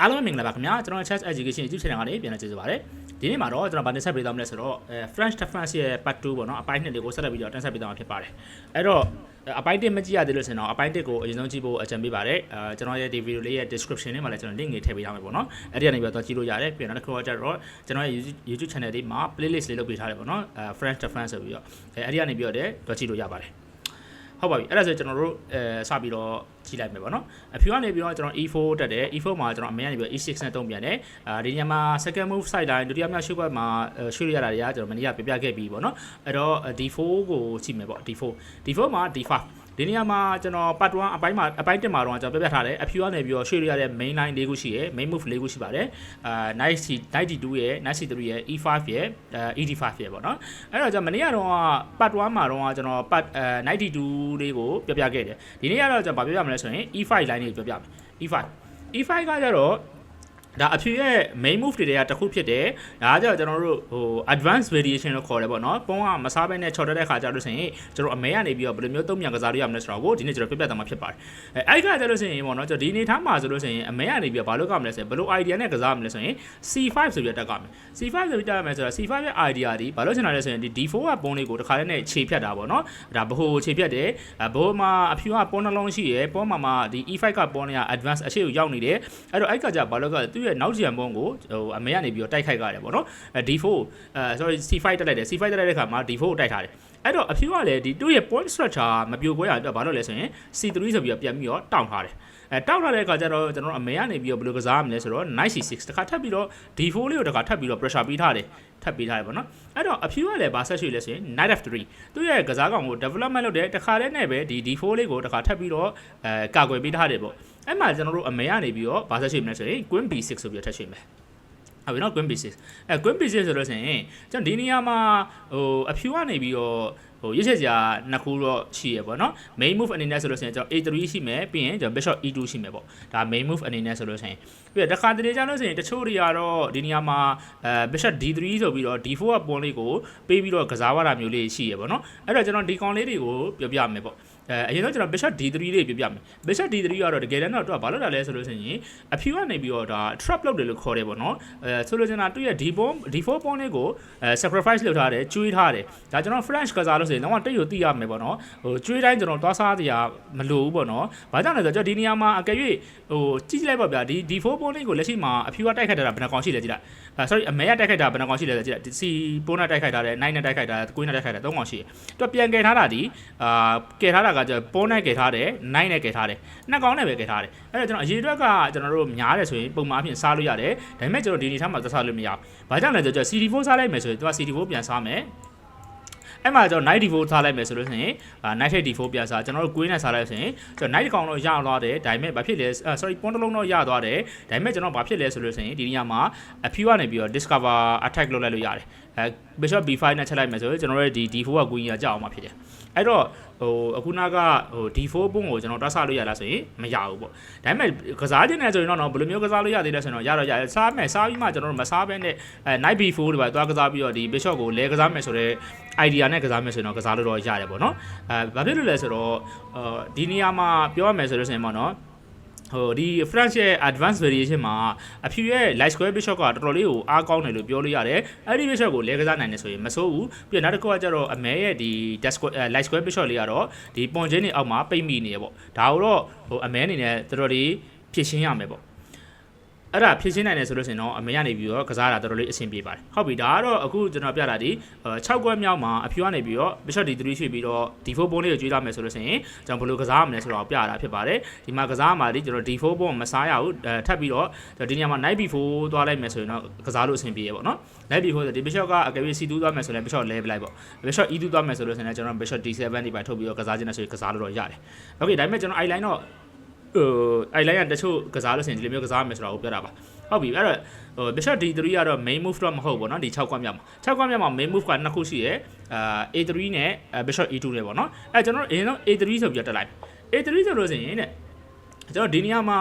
အားလုံးပဲမင်္ဂလာပါခင်ဗျာကျွန်တော် Chess Education YouTube channel ကနေပြန်လည်ကြိုဆိုပါရစေဒီနေ့မှာတော့ကျွန်တော်ဗာတင်ဆက်ပေးသွားမလဲဆိုတော့အဲ French to France ရဲ့ part 2ပေါ့နော်အပိုင်း2လေးကိုဆက်လက်ပြီးတော့တင်ဆက်ပေးသွားမှာဖြစ်ပါတယ်အဲ့တော့အပိုင်း1မကြည့်ရသေးလို့ဆိုရင်တော့အပိုင်း1ကိုအရင်ဆုံးကြည့်ဖို့အကြံပေးပါတယ်အဲကျွန်တော်ရဲ့ဒီ video လေးရဲ့ description ထဲမှာလည်းကျွန်တော် link တွေထည့်ပေးထားမယ်ပေါ့နော်အဲ့ဒီကနေပြီးတော့ကြည့်လို့ရတယ်ပြီးတော့နောက်တစ်ခုကကျတော့ကျွန်တော်ရဲ့ YouTube channel လေးမှာ playlist လေးလုပ်ပေးထားတယ်ပေါ့နော်အဲ French to France ဆိုပြီးတော့အဲအဲ့ဒီကနေပြီးတော့တော့ကြည့်လို့ရပါတယ် ဟုတ်ပါပြီအဲ့ဒါဆိုကျွန်တော်တို့အဲစပြီးတော့ကြည့်လိုက်မယ်ပေါ့နော်အဖြူကနေပြီးတော့ကျွန်တော် E4 တက်တယ် E4 မှာကျွန်တော်အမေကနေပြီးတော့ E6 နဲ့တုံးပြန်တယ်အာဒီညမှာ second move side line ဒုတိယမြောက်ရှုပ်ဘက်မှာရွှေ့ရတာတွေကကျွန်တော်မနေ့ကပြပြခဲ့ပြီးပေါ့နော်အဲ့တော့ D4 ကိုကြည့်မယ်ပေါ့ D4 D4 မှာ D5 ဒီနေရာမှာကျွန်တော် part 1အပိုင်းမှာအပိုင်း1မှာတော့ကျွန်တော်ပြပြထားတယ်အဖြူကနေပြီးတော့ရွှေ့ရတဲ့ main line ၄ခုရှိရယ် main move ၄ခုရှိပါတယ်အာ90 92ရဲ့93ရဲ့ E5 ရဲ့ E85 ရဲ့ပေါ့နော်အဲ့တော့ကျွန်တော်မနေ့ကတော့ part 1မှာတော့ကျွန်တော် part 92လေးကိုပြပြခဲ့တယ်ဒီနေ့ကတော့ကျွန်တော်ဗာပြပြမလဲဆိုရင် E5 line လေးကိုပြပြမယ် E5 E5 ကကြတော့ ဒါအဖြူရဲ့ main move တွေကတစ်ခုဖြစ်တယ်ဒါကကြတော့ကျွန်တော်တို့ဟို advanced variation လို့ခေါ်တယ်ပေါ့နော်ပုံကမစားဘဲနဲ့ချော်တက်တဲ့ခါကြလို့ဆိုရင်ကျွန်တော်အမဲကနေပြီးတော့ဘယ်လိုမျိုးသုံးမြန်ကစားလို့ရမလဲဆိုတော့ကိုဒီနေ့ကျွန်တော်ပြပြသွားမှာဖြစ်ပါတယ်အဲအဲ့ကကြလို့ဆိုရင်ပေါ့နော်ကျွန်တော်ဒီနေထားမှာဆိုလို့ဆိုရင်အမဲကနေပြီးတော့ဘာလို့ကမလဲဆိုရင်ဘယ်လို idea နဲ့ကစားမလဲဆိုရင် C5 ဆိုပြီးတော့တက်ကမယ် C5 ဆိုပြီးတက်ရမယ်ဆိုတော့ C5 ရဲ့ idea ဒီဘာလို့ချင်တာလဲဆိုရင်ဒီ D4 ကပုံလေးကိုတစ်ခါတည်းနဲ့ခြေဖြတ်တာပေါ့နော်ဒါဘိုးခြေဖြတ်တယ်ဘိုးမှာအဖြူကပုံနှလုံးရှိရယ်ပုံမှာမှာဒီ E5 ကပုံနဲ့က advance အရှိကိုရောက်နေတယ်အဲ့တော့အဲ့ကကြဘာလို့ကသူ့ရဲ့နောက်ကျန်ပုံကိုဟိုအမေကနေပြီးတော့တိုက်ခိုက်ကြတယ်ပေါ့နော်အဲ D4 အဲ sorry C5 တက်လိုက်တယ် C5 တက်လိုက်တဲ့ခါမှာ D4 ကိုတိုက်ထားတယ်အဲ့တော့အဖြူကလည်းဒီသူ့ရဲ့ point structure မပြိုကွဲရတော့ဘာလို့လဲဆိုရင် C3 ဆိုပြီးတော့ပြန်ပြီးတော့တောင်းထားတယ်အဲတောက်လာတဲ့အခါကျတော့ကျွန်တော်တို့အမေကနေပြီးတော့ဘယ်လိုကစားရမလဲဆိုတော့ knight c6 တခါထပ်ပြီးတော့ d4 လေးကိုတခါထပ်ပြီးတော့ pressure ပေးထားတယ်ထပ်ပေးထားတယ်ပေါ့နော်အဲ့တော့အဖြူကလည်းဘာဆက်ရွှေ့လဲဆိုရင် knight f3 သူ့ရဲ့ကစားကောင်ကို development လုပ်တယ်တခါတည်းနဲ့ပဲဒီ d4 လေးကိုတခါထပ်ပြီးတော့အဲကာကွယ်ပေးထားတယ်ပေါ့ အဲ့မှာကျွန်တော်တို့အမေကနေပြီးတော့ဘာဆက်ရွှေ့မလဲဆိုရင် queen b6 ဆိုပြီးတော့ထပ်ရွှေ့မယ်ဟုတ်ပြီနော် queen b6 အဲ queen b6 ဆိုလို့ဆိုရင်ကျွန်တော်ဒီနေရာမှာဟိုအဖြူကနေပြီးတော့ဟိုရွေးချယ်စရာနှစ်ခုတော့ရှိရပေါ့နော် main move အနေနဲ့ဆိုလို့ရှိရင်ကျွန်တော် A3 ရှိမယ်ပြီးရင်ကျွန်တော် bishop E2 ရှိမယ်ပေါ့ဒါ main move အနေနဲ့ဆိုလို့ရှိရင်ပြီးတော့တခါတလေကြလို့ရှိရင်တချို့တွေကတော့ဒီနေရာမှာအဲ bishop D3 ဆိုပြီးတော့ D4 ကပွန်လေးကိုပေးပြီးတော့ကစားရတာမျိုးလေးရှိရပေါ့နော်အဲ့တော့ကျွန်တော်ဒီကောင်လေးတွေကိုပြောပြမယ်ပေါ့ အဲအရင်တော့ကျွန်တော် bishop d3 လေးပြပြမယ် bishop d3 ကတော့တကယ်တမ်းတော့သူကဘာလို့တာလဲဆိုလို့ရှိရင်အဖြူကနေပြီးတော့ဒါ trap လုပ်တယ်လို့ခေါ်တယ်ပေါ့နော်အဲဆိုလို့ချင်တာသူ့ရဲ့ d pawn d4 pawn လေးကိုအဲ sacrifice လုပ်ထားတယ်ကျွေးထားတယ်ဒါကျွန်တော် flash ကစားလို့ဆိုရင်တော့တိတ်ကိုသိရမယ်ပေါ့နော်ဟိုကျွေးတိုင်းကျွန်တော်သွားစားတရားမလိုဘူးပေါ့နော်ဘာကြောင့်လဲဆိုတော့ကျွန်တော်ဒီနေရာမှာအကယ်၍ဟိုကြည့်လိုက်ပါဗျာဒီ d4 pawn လေးကိုလက်ရှိမှာအဖြူကတိုက်ခိုက်တာဘယ်နှကောင်ရှိလဲကြည့်လိုက်အဲ sorry အမဲကတိုက်ခိုက်တာဘယ်နှကောင်ရှိလဲကြည့်လိုက် C ပိုးနဲ့တိုက်ခိုက်တာလဲ9နဲ့တိုက်ခိုက်တာ9နဲ့တိုက်ခိုက်တာ3ကောင်ရှိတယ်သူကပြန်ကယ်ထားတာဒီအာကယ်ထားတာကကျပိုးနဲ့ကယ်ထားတယ်9နဲ့ကယ်ထားတယ်နှစ်ကောင်နဲ့ပဲကယ်ထားတယ်အဲ့တော့ကျွန်တော်အရေးအတွက်ကကျွန်တော်တို့များတယ်ဆိုရင်ပုံမှန်အဖြစ်စားလို့ရတယ်ဒါပေမဲ့ကျွန်တော်ဒီနေထားမှာသက်စားလို့မရဘူးဘာကြောင့်လဲဆိုတော့ CD4 စားလိုက်မယ်ဆိုရင်သူက CD4 ပြန်စားမယ်အဲ့မှာကျွန်တော် night default ထားလိုက်မယ်ဆိုလို့ရှိရင်အာ night default ပြန်စားကျွန်တော်တို့ queen နဲ့စားလိုက်ဆိုရင်ကျွန်တော် night ကောင်တော့ရသွားတယ်ဒါပေမဲ့ဘာဖြစ်လဲ sorry ပွန်းတစ်လုံးတော့ရသွားတယ်ဒါပေမဲ့ကျွန်တော်ဘာဖြစ်လဲဆိုလို့ရှိရင်ဒီနေရာမှာအဖြူကနေပြီးတော့ discover attack လုပ်လိုက်လို့ရတယ် အဲ bishop b5 နဲ့ချက်လိုက်မယ်ဆိုရင်ကျွန်တော်တို့ဒီ d4 က queen ရကြောက်အောင်မှာဖြစ်တယ်အဲ့တော့ဟိုအခုနကဟို D4 ပုံကိုကျွန်တော်တွက်ဆလို့ရလားဆိုရင်မရဘူးပေါ့ဒါပေမဲ့ကစားခြင်းနဲ့ဆိုရင်တော့ဘယ်လိုမျိုးကစားလို့ရသေးလဲဆိုရင်တော့ရတော့ရစားမယ်စားပြီးမှကျွန်တော်တို့မစားဘဲနဲ့အဲ Knight B4 တွေပါသွားကစားပြီးတော့ဒီ Bishop ကိုလဲကစားမယ်ဆိုတော့ idea နဲ့ကစားမယ်ဆိုရင်တော့ကစားလို့တော့ရတယ်ပေါ့နော်အဲဘာဖြစ်လို့လဲဆိုတော့ဒီနေရာမှာပြောရမယ်ဆိုလို့ဆိုရင်ပေါ့နော် ဟိုဒီ French ရဲ့ advanced variation မှာအဖြူရဲ့ light square bishop ကတော်တော်လေးကိုအားကောင်းတယ်လို့ပြောလို့ရတယ်အဲ့ဒီ bishop ကိုလဲကစားနိုင်တယ်ဆိုရင်မဆိုးဘူးပြီးတော့နောက်တစ်ခုကကျတော့အမဲရဲ့ဒီ desk square light square bishop လေးကတော့ဒီပွန်ချင်းတွေအောက်မှာပိတ်မိနေရပေါ့ဒါကိုတော့ဟိုအမဲအနေနဲ့တော်တော်လေးဖြည့်ရှင်းရမယ်ပေါ့ အဲ့ဒါဖြည့်ရှင်းနိုင်တယ်ဆိုလို့ရှိရင်တော့အမေကနေပြီးတော့ကစားတာတော်တော်လေးအဆင်ပြေပါတယ်ဟုတ်ပြီဒါကတော့အခုကျွန်တော်ပြတာဒီ6ခွက်မြောက်မှာအဖြူကနေပြီးတော့ bishop d3 ရွှေ့ပြီးတော့ d4 ပုံးလေးကိုကျွေးလာမယ်ဆိုလို့ရှိရင်ကျွန်တော်ဘယ်လိုကစားရမလဲဆိုတော့ပြတာဖြစ်ပါတယ်ဒီမှာကစားမှာဒီကျွန်တော် d4 ပုံးမစားရဘူးထပ်ပြီးတော့ဒီနေရာမှာ knight b4 သွားလိုက်မယ်ဆိုရင်တော့ကစားလို့အဆင်ပြေရပေါ့နော် knight b4 ဆိုဒီ bishop ကအကယ်၍ c2 သွားမယ်ဆိုရင် bishop လဲပလိုက်ပေါ့ bishop e2 သွားမယ်ဆိုလို့ရှိရင်ကျွန်တော် bishop d7 ဒီပါထုတ်ပြီးတော့ကစားခြင်းနဲ့ဆိုရင်ကစားလို့တော့ရတယ် okay ဒါပေမဲ့ကျွန်တော် i line တော့ ဟို i line ကတချို့ကစားလို့ရှိရင်ဒီလိုမျိုးကစားမယ်ဆိုတော့ပြောတာပါဟုတ်ပြီအဲ့တော့ဟို bishop d3 ကတော့ main move တော့မဟုတ်ဘူးเนาะဒီ6ခွက်မြောက်မှာ6ခွက်မြောက်မှာ main move ကနှစ်ခုရှိရယ်အာ a3 နဲ့ bishop e2 နဲ့ပေါ့เนาะအဲ့ကျွန်တော်အရင်ဆုံး a3 ဆိုပြီးတော့တက်လိုက် a3 ဆိုလို့ဆိုရင်တဲ့ ကျွန်တော်ဒီနေရာမှာ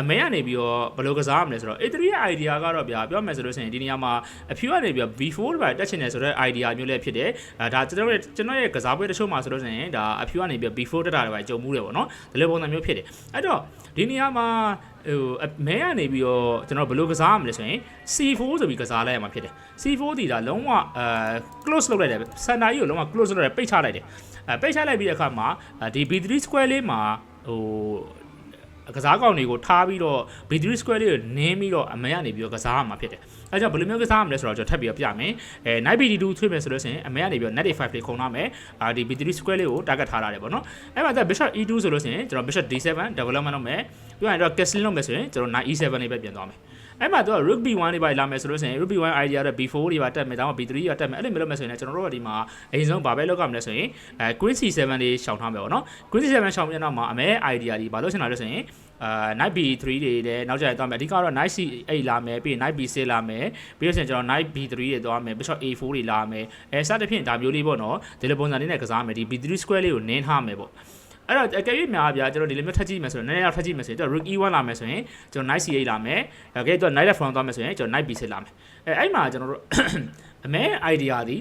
အမဲကနေပြီးတော့ဘယ်လိုကစားရမလဲဆိုတော့ A3 ရဲ့ idea ကတော့ဗျာပြောမယ်ဆိုလို့ရှိရင်ဒီနေရာမှာအဖြူကနေပြီးတော့ B4 တွေတက်ချင်တယ်ဆိုတော့ idea မျိုးလည်းဖြစ်တယ်အဲဒါကျွန်တော်ရဲ့ကျွန်တော်ရဲ့ကစားပွဲတစ်ချို့မှာဆိုလို့ရှိရင်ဒါအဖြူကနေပြီးတော့ B4 တက်တာတွေပဲကြုံမှုတယ်ပေါ့နော်ဒီလိုပုံစံမျိုးဖြစ်တယ်အဲ့တော့ဒီနေရာမှာဟိုမဲကနေပြီးတော့ကျွန်တော်ဘယ်လိုကစားရမလဲဆိုရင် C4 ဆိုပြီးကစားလိုက်ရမှာဖြစ်တယ် C4 ဒီဒါလုံးဝအဲ close လုပ်လိုက်တယ်စန်တာကြီးကိုလုံးဝ close လုပ်လိုက်ပိတ်ချလိုက်တယ်အဲပိတ်ချလိုက်ပြီးတဲ့အခါမှာဒီ B3 square လေးမှာဟို ကစားကောင်တွေကိုထားပြီးတော့ B3 square လေးကိုနင်းပြီးတော့အမဲကနေပြီးတော့ကစားရမှာဖြစ်တယ်။အဲကြောင့်ဘယ်လိုမျိုးကစားရမလဲဆိုတော့ကျွန်တော်ထပ်ပြီးတော့ပြမယ်။အဲ night BD2 ထွေးမယ်ဆိုလို့ရှိရင်အမဲကနေပြီးတော့ net 5လေးခုံထားမယ်။အာဒီ B3 square လေးကို target ထားရတယ်ပေါ့နော်။အဲမှာကျ bishop E2 ဆိုလို့ရှိရင်ကျွန်တော် bishop D7 development လုပ်မယ်။ပြီးရင်တော့ castling လုပ်မယ်ဆိုရင်ကျွန်တော် knight E7 လေးပဲပြန်သွားမယ်။ အဲ့မှာတော့ rook b1 တွေပါလာမယ်ဆိုလို့ရှိရင် rook b1 idea တော့ b4 တွေပါတက်မယ်ဒါမှ b3 တွေပါတက်မယ်အဲ့လိုမျိုးလုပ်မယ်ဆိုရင်လည်းကျွန်တော်တို့ကဒီမှာအရင်ဆုံးဗာပဲလောက်ကမလဲဆိုရင်အဲ queen c7 လေးရှောင်ထားမယ်ပေါ့နော် queen c7 ရှောင်ပြီးတော့မှအမဲ idea ဒီဘာလို့ရှင်းတာလဲဆိုရင်အာ knight b3 တွေလည်းနောက်ကျရင်သွားမယ်အဓိကတော့ knight c8 လာမယ်ပြီးရင် knight b6 လာမယ်ပြီးလို့ရှိရင်ကျွန်တော် knight b3 တွေသွားမယ် bishop a4 တွေလာမယ်အဲစသဖြင့်ဒါမျိုးလေးပေါ့နော်ဒီလိုပုံစံလေးနဲ့ကစားမယ်ဒီ b3 square လေးကိုနင်းထားမယ်ပေါ့ အဲ့တော့အကယ်၍များဗျာကျွန်တော်ဒီလိုမျိုးထပ်ကြည့်မယ်ဆိုရင်နည်းနည်းတော့ထပ်ကြည့်မယ်ဆိုရင်ကျွန်တော် rook e1 လာမယ်ဆိုရင်ကျွန်တော် knight c8 လာမယ်အဲကဲတော့ knight f1 သွားမယ်ဆိုရင်ကျွန်တော် knight b6 လာမယ်အဲအဲ့မှာကျွန်တော်တို့အမဲ idea ဒီ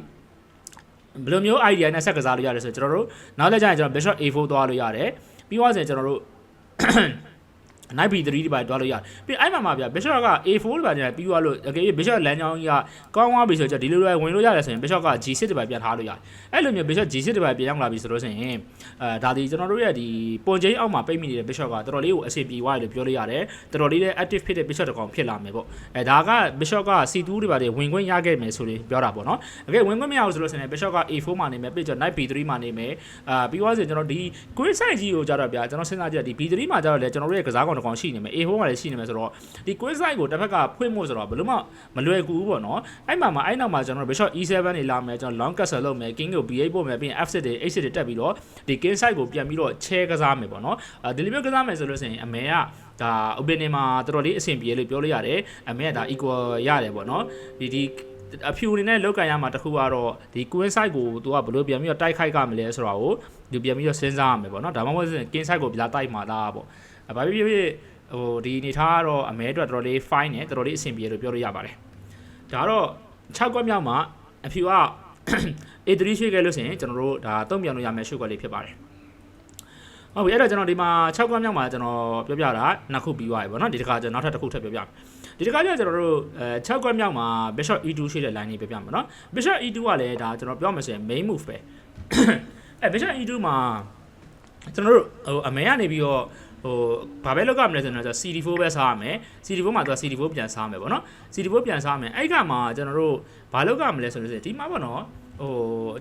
ဘယ်လိုမျိုး idea နဲ့ဆက်ကစားလို့ရတယ်ဆိုတော့ကျွန်တော်တို့နောက်လက်ကျရင်ကျွန်တော် bishop a4 သွားလို့ရတယ်ပြီးသွားရင်ကျွန်တော်တို့ knight b3 ဒီပါတွားလို့ရတယ်ပြီးအဲ့မှာမှာဗျ bishop က a4 ဒီပါကျပြီးသွားလို့အကယ်၍ bishop လမ်းကြောင်းကြီးကကောင်းသွားပြီဆိုတော့ဒီလိုလိုဝင်လို့ရတယ်ဆိုရင် bishop က g6 ဒီပါပြန်ထားလို့ရတယ်အဲ့လိုမျိုး bishop g6 ဒီပါပြန်ရောက်လာပြီဆိုလို့ဆိုရင်အဲဒါဒီကျွန်တော်တို့ရဲ့ဒီပွန်ချင်းအောက်မှာပိတ်မိနေတဲ့ bishop ကတော်တော်လေးကိုအဆင်ပြေသွားတယ်လို့ပြောလို့ရတယ်တော်တော်လေးလည်း active ဖြစ်တဲ့ bishop တစ်ကောင်ဖြစ်လာမယ်ပေါ့အဲဒါက bishop က c2 ဒီပါတွေဝင်ခွင့်ရခဲ့မယ်ဆိုရင်ပြောတာပေါ့နော်အကယ်ဝင်ခွင့်မရဘူးဆိုလို့ဆိုရင် bishop က a4 မှာနေမယ်ပြီးတော့ knight b3 မှာနေမယ်အာပြီးသွားရင်ကျွန်တော်ဒီ queen side ကြီးကိုကြတော့ဗျာကျွန်တော်စဉ်းစားကြည့်ဒီ b3 မှာကြတော့လေကျွန်တော်တို့ရဲ့ကစားကောင်တစ်ကောင်ရှိနေမယ် A4 မှာလည်းရှိနေမယ်ဆိုတော့ဒီ quiz site ကိုတစ်ဖက်ကဖွင့်ဖို့ဆိုတော့ဘယ်လို့မှမလွယ်ကူဘူးပေါ့နော်အဲ့မှာမှာအဲ့နောက်မှာကျွန်တော် bishop e7 နေလာမယ်ကျွန်တော် long castle လုပ်မယ် king ကို b8 ပို့မယ်ပြီးရင် f6 တွေ h6 တွေတက်ပြီးတော့ဒီ king site ကိုပြန်ပြီးတော့ချဲကစားမယ်ပေါ့နော်အဲဒီလိုမျိုးကစားမယ်ဆိုလို့ဆိုရင်အမေကဒါ opening မှာတော်တော်လေးအဆင်ပြေလို့ပြောလို့ရတယ်အမေကဒါ equal ရတယ်ပေါ့နော်ဒီဒီအဖြူအနေနဲ့လောက်ကန်ရမှာတခုကတော့ဒီ queen side ကိုသူကဘယ်လိုပြန်ပြီးတော့တိုက်ခိုက်ကမလဲဆိုတာကိုဒီပြန်ပြီးတော့စဉ်းစားရမယ်ပေါ့နော်ဒါမှမဟုတ်ရင် king side ကိုပြလာတိုက်မှာလားပေါ့ ဘာဖြစ်ဖြစ်ဖြစ်ဟိုဒီအနေထားကတော့အမဲအတွက်တော်တော်လေး fine နဲ့တော်တော်လေးအဆင်ပြေလို့ပြောလို့ရပါတယ်ဒါတော့6ကွက်မြောက်မှာအဖြူက A3 ရွှေ့ခဲ့လို့ဆိုရင်ကျွန်တော်တို့ဒါတုံ့ပြန်လို့ရမယ့်ရှုပ်ကွက်လေးဖြစ်ပါတယ်ဟုတ်ပြီအဲ့တော့ကျွန်တော်ဒီမှာ6ကွက်မြောက်မှာကျွန်တော်ပြောပြတာနှစ်ခုပြီးသွားပြီပေါ့နော်ဒီတစ်ခါကျွန်တော်နောက်ထပ်တစ်ခုထပ်ပြောပြမယ်ဒီတစ်ခါကျကျွန်တော်တို့အဲ6ကွက်မြောက်မှာ Bishop E2 ရှိတဲ့ line လေးပြောပြမယ်နော် Bishop E2 ကလည်းဒါကျွန်တော်ပြောမယ်ဆိုရင် main move ပဲအဲ Bishop E2 မှာကျွန်တော်တို့ဟိုအမဲကနေပြီးတော့ ဟိုဘာပဲလောက်ကမလဲဆိုတော့ CD4 ပဲစားရမယ် CD4 မှာသူက CD4 ပြန်စားမယ်ပေါ့နော် CD4 ပြန်စားမယ်အဲ့ကမှာကျွန်တော်တို့ဘာလောက်ကမလဲဆိုလို့ဒီမှာပေါ့နော်ဟို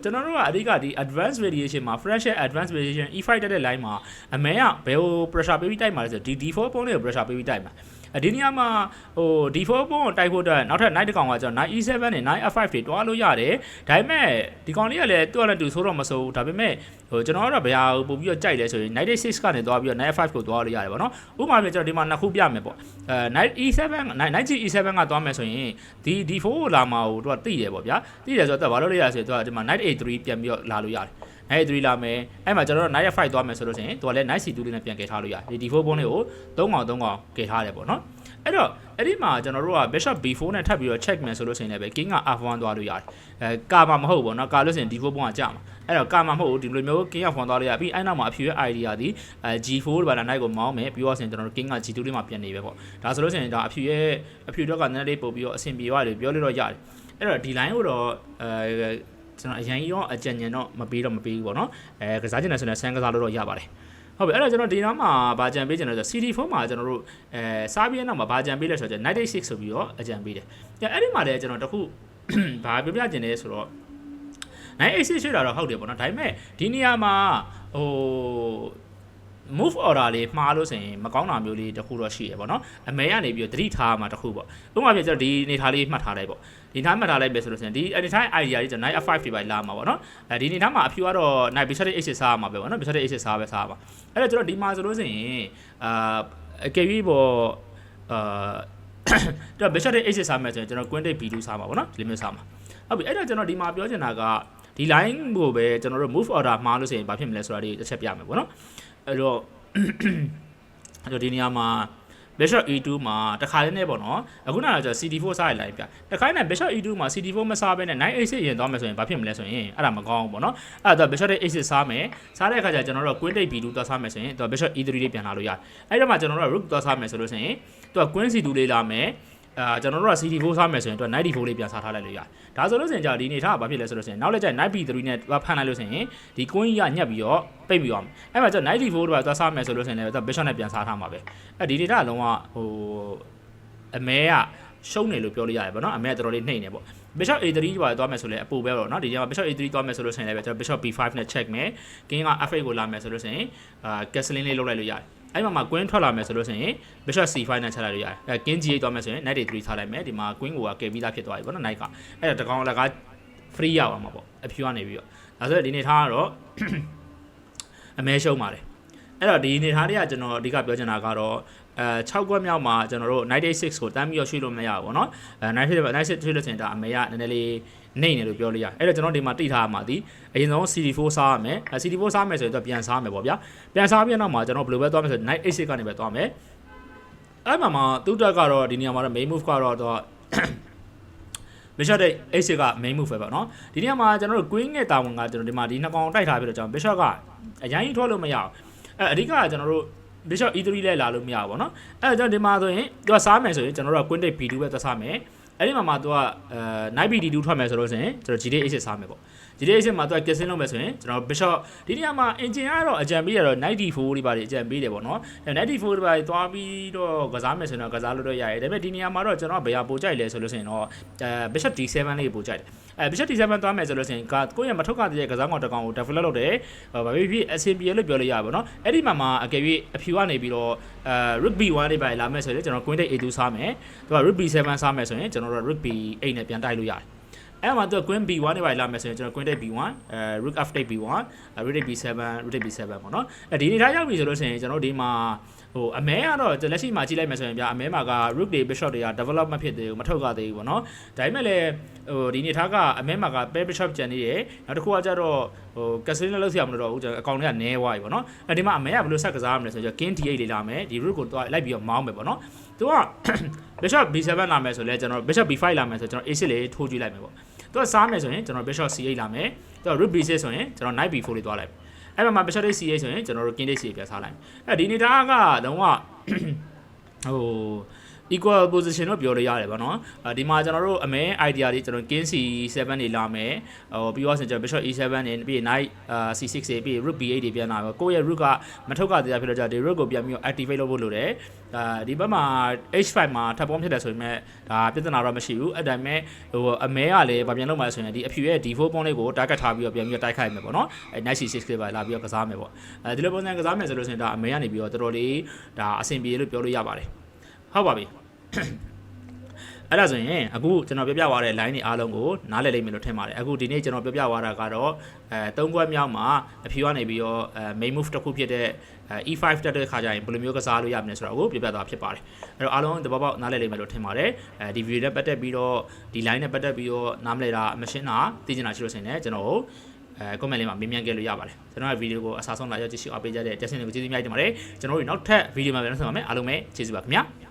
ကျွန်တော်တို့ကအဓိကဒီ advanced variation မှာ fresh advanced variation E5 တက်တဲ့ line မှာအမဲကဘယ်ဟို pressure ပေးပြီးတိုက်မှာလဲဆိုဒီ default ပုံးလေးကို pressure ပေးပြီးတိုက်မှာ ဒီနေရာမှာဟို default ပုံးကိုတိုက်ဖို့အတွက်နောက်ထပ် night တစ်ကောင်ကကျွန်တော် night e7 နဲ့ night f5 တွေတွားလို့ရတယ်ဒါပေမဲ့ဒီကောင်လေးကလည်းသူ့ကလည်းသူဆိုးတော့မဆိုးဘူးဒါပေမဲ့ဟိုကျွန်တော်ကတော့ဘယ်ဟာပို့ပြီးတော့ကြိုက်လဲဆိုရင် night 6ကနေတွားပြီးတော့ night f5 ကိုတွားလို့ရတယ်ပေါ့နော်ဥပမာပြကျွန်တော်ဒီမှာနှစ်ခုပြမယ်ပေါ့အဲ night e7 night e7 ကတွားမယ်ဆိုရင်ဒီ d4 ကိုလာမှာဟိုသူကတိတယ်ပေါ့ဗျာတိတယ်ဆိုတော့ဘာလို့လဲရဆိုတော့သူကဒီမှာ night a3 ပြန်ပြီးတော့လာလို့ရတယ် အဲ့ဒီ3လာမယ်အဲ့မှာကျွန်တော်တို့ knight f5 သွားမယ်ဆိုလို့ရှိရင်သူကလည်း knight c2 လေးနဲ့ပြန်ကယ်ထားလို့ရတယ်ဒီ d4 ဘုံလေးကို3កောင်3កောင်ကယ်ထားတယ်ပေါ့နော်အဲ့တော့အဲ့ဒီမှာကျွန်တော်တို့က bishop b4 နဲ့ထပ်ပြီးတော့ check မယ်ဆိုလို့ရှိရင်လည်းပဲ king က f1 သွားလို့ရတယ်အဲကာမှာမဟုတ်ဘူးပေါ့နော်ကာလို့ရှိရင် d4 ဘုံကကြာမှာအဲ့တော့ကာမှာမဟုတ်ဘူးဒီလိုမျိုး king f1 သွားလို့ရပြီးအဲ့နောက်မှာအဖြူရဲ့ idea ဒီအဲ g4 ဘာလာ knight ကိုမောင်းမယ်ပြီးတော့ဆိုရင်ကျွန်တော်တို့ king က g2 လေးမှာပြန်နေပဲပေါ့ဒါဆိုလို့ရှိရင်ဒါအဖြူရဲ့အဖြူတော့ကနည်းနည်းလေးပို့ပြီးတော့အဆင်ပြေရတယ်ပြောလို့တော့ရတယ်အဲ့တော့ဒီ line ကိုတော့အဲ ကျွန်တော်အရင်ရောအကြံဉာဏ်တော့မပေးတော့မပေးဘူးပေါ့နော်အဲကစားချင်တယ်ဆိုရင်ဆန်းကစားလို့တော့ရပါတယ်ဟုတ်ပြီအဲ့တော့ကျွန်တော်ဒီနောက်မှာဘာကြံပေးချင်လဲဆို CD4 မှာကျွန်တော်တို့အဲစားပြီးတဲ့နောက်မှာဘာကြံပေးလဲဆိုတော့96ဆိုပြီးတော့အကြံပေးတယ်။အဲ့ဒီမှာလည်းကျွန်တော်တခုဘာပြောပြချင်လဲဆိုတော့96ရွှေ့တာတော့ဟုတ်တယ်ပေါ့နော်ဒါပေမဲ့ဒီနေရာမှာဟို move order လေးမှားလို့ဆိုရင်မကောင်းတာမျိုးလေးတခုတော့ရှိရပေါ့နော်အမဲကနေပြီးတော့တတိထားမှာတခုပေါ့ဥပမာပြကျွန်တော်ဒီနေထားလေးမှတ်ထားလိုက်ပေါ့ဒီထားမှတ်ထားလိုက်ပဲဆိုလို့ဆိုရင်ဒီအနေထား idea လေးကျွန်တော် night f5 တွေပါလာမှာပေါ့နော်အဲဒီနေထားမှာအဖြူကတော့ night bishop h6 စားမှာပဲပေါ့နော် bishop h6 စားပဲစားပါအဲ့တော့ကျွန်တော်ဒီမှာဆိုလို့ဆိုရင်အာအကယ်၍ပေါ့အာတော့ bishop h6 စားမယ်ဆိုရင်ကျွန်တော် queen take b2 စားမှာပေါ့နော်ဒီလိုမျိုးစားမှာဟုတ်ပြီအဲ့တော့ကျွန်တော်ဒီမှာပြောချင်တာကဒီ line ကိုပဲကျွန်တော်တို့ move order မှားလို့ဆိုရင်ဘာဖြစ်မလဲဆိုတာဒီတစ်ချက်ပြမယ်ပေါ့နော် အဲ့တော့အဲ့တော့ဒီနေရာမှာ Bishop E2 မှာတခါလေးနဲ့ပေါ့နော်အခုနကတော့ကျွန်တော် CD4 စားရလိုက်ပြတခါလေးနဲ့ Bishop E2 မှာ CD4 မစားဘဲနဲ့986ရင်သွားမယ်ဆိုရင်ဘာဖြစ်မလဲဆိုရင်အဲ့ဒါမကောင်းဘူးပေါ့နော်အဲ့တော့ Bishop 8 8စားမယ်စားတဲ့အခါကျကျွန်တော်တို့ Queen Take B2 သွားစားမယ်ဆိုရင်တော့ Bishop E3 လေးပြန်လာလို့ရတယ်အဲ့တော့မှကျွန်တော်တို့ Rook သွားစားမယ်ဆိုလို့ဆိုရင်သူက Queen C2 လေးလာမယ် အာကျွန်တော်တို့က CD4 စားမယ်ဆိုရင်တော့94လေးပြန်စားထားလိုက်လို့ရတယ်။ဒါဆိုလို့ဆိုရင်じゃဒီနေထားကဘာဖြစ်လဲဆိုလို့ဆိုရင်နောက်လက်ကျ 9B3 နဲ့ဖန်လိုက်လို့ဆိုရင်ဒီ coin ကြီးကညက်ပြီးတော့ပိတ်ပြီးအောင်။အဲ့မှာကျ94တော့သွားစားမယ်ဆိုလို့ဆိုရင်လည်းတော့ bishop နဲ့ပြန်စားထားမှာပဲ။အဲ့ဒီနေထားကလုံးဝဟိုအမဲကရှုံးနေလို့ပြောလို့ရတယ်ဗောနော်။အမဲကတော်တော်လေးနှိမ့်နေပေါ့။ bishop a3 ပါသွားမယ်ဆိုလဲအပူပဲပေါ့နော်။ဒီကျမှ bishop a3 သွားမယ်ဆိုလို့ဆိုရင်လည်းကျွန်တော် bishop b5 နဲ့ check မယ်။ king က f8 ကိုလာမယ်ဆိုလို့ဆိုရင်အာ castling လေးလုပ်လိုက်လို့ရတယ်။ အဲ့မှာမှာ queen ထွက်လာမယ်ဆိုလို့ဆိုရင် bishop c5 နဲ့ချလိုက်လို့ရတယ်အဲ king g8 သွားမယ်ဆိုရင် knight a3 ထားလိုက်မယ်ဒီမှာ queen ကိုကကယ်ပြီးသားဖြစ်သွားပြီပေါ့နော် knight ကအဲ့တော့တကောင်အလကား free ရောက်အောင်မှာပေါ့အဖြူကနေပြီးတော့ဒါဆိုဒီနေထားကတော့အမဲရှုံးပါတယ်အဲ့တော့ဒီနေထားတွေကကျွန်တော်အဓိကပြောချင်တာကတော့အဲ6ခွက်မြောက်မှာကျွန်တော်တို့96ကိုတမ်းပြီးရွှေ့လို့မရဘူးပေါ့နော်အဲ96 96ရွှေ့လို့ဆိုရင်ဒါအမေကနည်းနည်းလေး နေနေလို့ပြောလို့ရတယ်အဲ့တော့ကျွန်တော်ဒီမှာတိထားမှာဒီအရင်ဆုံး CD4 စားရမယ်အဲ CD4 စားမယ်ဆိုရင်တော့ပြန်စားမယ်ပေါ့ဗျာပြန်စားပြီးတော့မှကျွန်တော်ဘယ်လိုပဲသွားမယ်ဆို96ကနေပဲသွားမယ်အဲ့မှာမှာသူ့တက်ကတော့ဒီနေရာမှာတော့ main move ကတော့တော့ Bishop တဲ့ H က main move ပဲပေါ့နော်ဒီနေရာမှာကျွန်တော်တို့ Queen နဲ့တာဝန်ကကျွန်တော်ဒီမှာဒီနှစ်ကောင်တိုက်ထားပြီးတော့ကျွန်တော် Bishop ကအရင်ကြီးထွက်လို့မရအောင်အဲအဓိကကကျွန်တော်တို့ Bishop E3 လဲလာလို့မရဘူးပေါ့နော်အဲကျွန်တော်ဒီမှာဆိုရင်သူကစားမယ်ဆိုရင်ကျွန်တော်တို့က Queen တဲ့ B2 ပဲသွားစားမယ် အဲ့ဒီမှာမှသူကအဲ Knight B2 ထွက်မယ်ဆိုလို့ဆိုရင်ကျွန်တော် GD H စားမယ်ပေါ့ GD H မှာသူက kissing လုပ်မယ်ဆိုရင်ကျွန်တော် Bishop ဒီနေရာမှာ engine ကတော့အကြံပေးရတော့94တွေပါတယ်အကြံပေးတယ်ပေါ့နော်94တွေပါတယ်သွားပြီးတော့ကစားမယ်ဆိုရင်တော့ကစားလို့တော့ရတယ်ဒါပေမဲ့ဒီနေရာမှာတော့ကျွန်တော်ဘယ်ဟာပိုကြိုက်လဲဆိုလို့ဆိုရင်တော့အဲ Bishop D7 လေးပိုကြိုက်တယ် အဲ Bishop D7 သွားမယ်ဆိုလို့ဆိုရင်ကကိုယ့်ရဲ့မထုတ်ကတဲ့ကစားကောင်တစ်ကောင်ကို develop လုပ်တယ်ဘာဖြစ်ဖြစ်အဆင်ပြေလို့ပြောလို့ရပါဘောနော်အဲ့ဒီမှာမှာအကယ်၍အဖြူကနေပြီးတော့အဲ Rook B1 တွေပါလာမယ်ဆိုရင်ကျွန်တော် Queen Take A2 စားမယ်သူက Rook B7 စားမယ်ဆိုရင်ကျွန်တော်တို့ Rook B8 နဲ့ပြန်တိုက်လို့ရတယ်အဲ့မှာသူ Queen B1 တွေပါလာမယ်ဆိုရင်ကျွန်တော် Queen Take B1 အဲ Rook F Take B1 အဲ Rook Take B7 Rook Take B7 ပေါ့နော်အဲဒီနေထားရောက်ပြီဆိုလို့ဆိုရင်ကျွန်တော်ဒီမှာ ဟိုအမဲကတော့လက်ရှိမှာကြည့်လိုက်မယ်ဆိုရင်ဗျာအမဲမှာက rook တွေ bishop တွေက develop မဖြစ်သေးဘူးမထုတ်ကြသေးဘူးပေါ့နော်ဒါပေမဲ့လည်းဟိုဒီနေထားကအမဲမှာက pair bishop ကျန်နေတယ်နောက်တစ်ခုကကျတော့ဟို castle နဲ့လောက်ဆရာမလို့တော့ဘူးကျွန်တော်အကောင့်တွေကနည်းသွားပြီပေါ့နော်အဲဒီမှာအမဲကဘယ်လိုဆက်ကစားရမလဲဆိုတော့ king d8 လေးလာမယ်ဒီ rook ကိုတော့လိုက်ပြီးတော့မောင်းမယ်ပေါ့နော်သူက bishop b7 လာမယ်ဆိုလဲကျွန်တော် bishop b5 လာမယ်ဆိုကျွန်တော် a6 လေးထိုးကြည့်လိုက်မယ်ပေါ့သူကစားမယ်ဆိုရင်ကျွန်တော် bishop c8 လာမယ်သူက rook b6 ဆိုရင်ကျွန်တော် knight b4 လေးသွားလိုက် အဲ့မှာ bishop c8 ဆိုရင်ကျွန်တော်တို့ king d8 ပြစားလိုက်အဲဒီနေတာကတော့ဟို equal position တော့ပြောလို့ရတယ်ဗောနော်အဲဒီမှာကျွန်တော်တို့အမဲ idea တွေကျွန်တော် king c7 တွေလာမယ်ဟိုပြီးတော့ဆိုကျွန်တော် bishop e7 နဲ့ပြီး knight c6 တွေပြီး rook b8 တွေပြန်လာပဲကိုယ့်ရဲ့ rook ကမထုတ်ကတရားဖြစ်လို့ကြာဒီ rook ကိုပြန်ပြီးတော့ activate လုပ်ဖို့လိုတယ်အာဒီဘက်မှာ h5 မှာထပ်ပေါင်းဖြစ်တယ်ဆိုရင်မဲ့ဒါပြဿနာတော့မရှိဘူးအဲ့ဒါမဲ့ဟိုအမဲကလည်းဗာပြန်လုပ်မှဆိုရင်ဒီအဖြူရဲ့ d4 ပုံးလေးကို target ထားပြီးတော့ပြန်ပြီးတော့တိုက်ခိုက်မယ်ပေါ့နော်အဲ knight c6 တွေပါလာပြီးတော့ကစားမယ်ပေါ့အဲဒီလိုပုံစံကစားမယ်ဆိုလို့ဆိုရင်ဒါအမဲကနေပြီးတော့တော်တော်လေးဒါအဆင်ပြေလို့ပြောလို့ရပါတယ် ဟုတ်ပါပြီအဲ့ဒါဆိုရင်အခုကျွန်တော်ပြပြသွားတဲ့ line တွေအားလုံးကိုနားလည်လိမ့်မယ်လို့ထင်ပါတယ်အခုဒီနေ့ကျွန်တော်ပြပြသွားတာကတော့အဲ၃ခွက်မြောက်မှာအဖြူကနေပြီးတော့အဲ main move တစ်ခုဖြစ်တဲ့ E5 တက်တဲ့ခါကျရင်ဘယ်လိုမျိုးကစားလို့ရမလဲဆိုတော့ကိုပြပြသွားဖြစ်ပါတယ်အဲ့တော့အားလုံးသဘောပေါက်နားလည်လိမ့်မယ်လို့ထင်ပါတယ်အဲဒီ video နဲ့ပတ်သက်ပြီးတော့ဒီ line နဲ့ပတ်သက်ပြီးတော့နားမလည်တာမရှင်းတာသိချင်တာရှိလို့ဆိုရင်လည်းကျွန်တော်ကိုအဲ comment လေးမှာမေးမြန်းခဲ့လို့ရပါတယ်ကျွန်တော်ရဲ့ video ကိုအစားဆုံးလာရောက်ကြည့်ရှုအားပေးကြတဲ့ Justin ကိုကျေးဇူးများတင်ပါတယ်ကျွန်တော်တို့နောက်ထပ် video မှာပြန်ဆက်ပါမယ်အားလုံးပဲကျေးဇူးပါခင်ဗျာ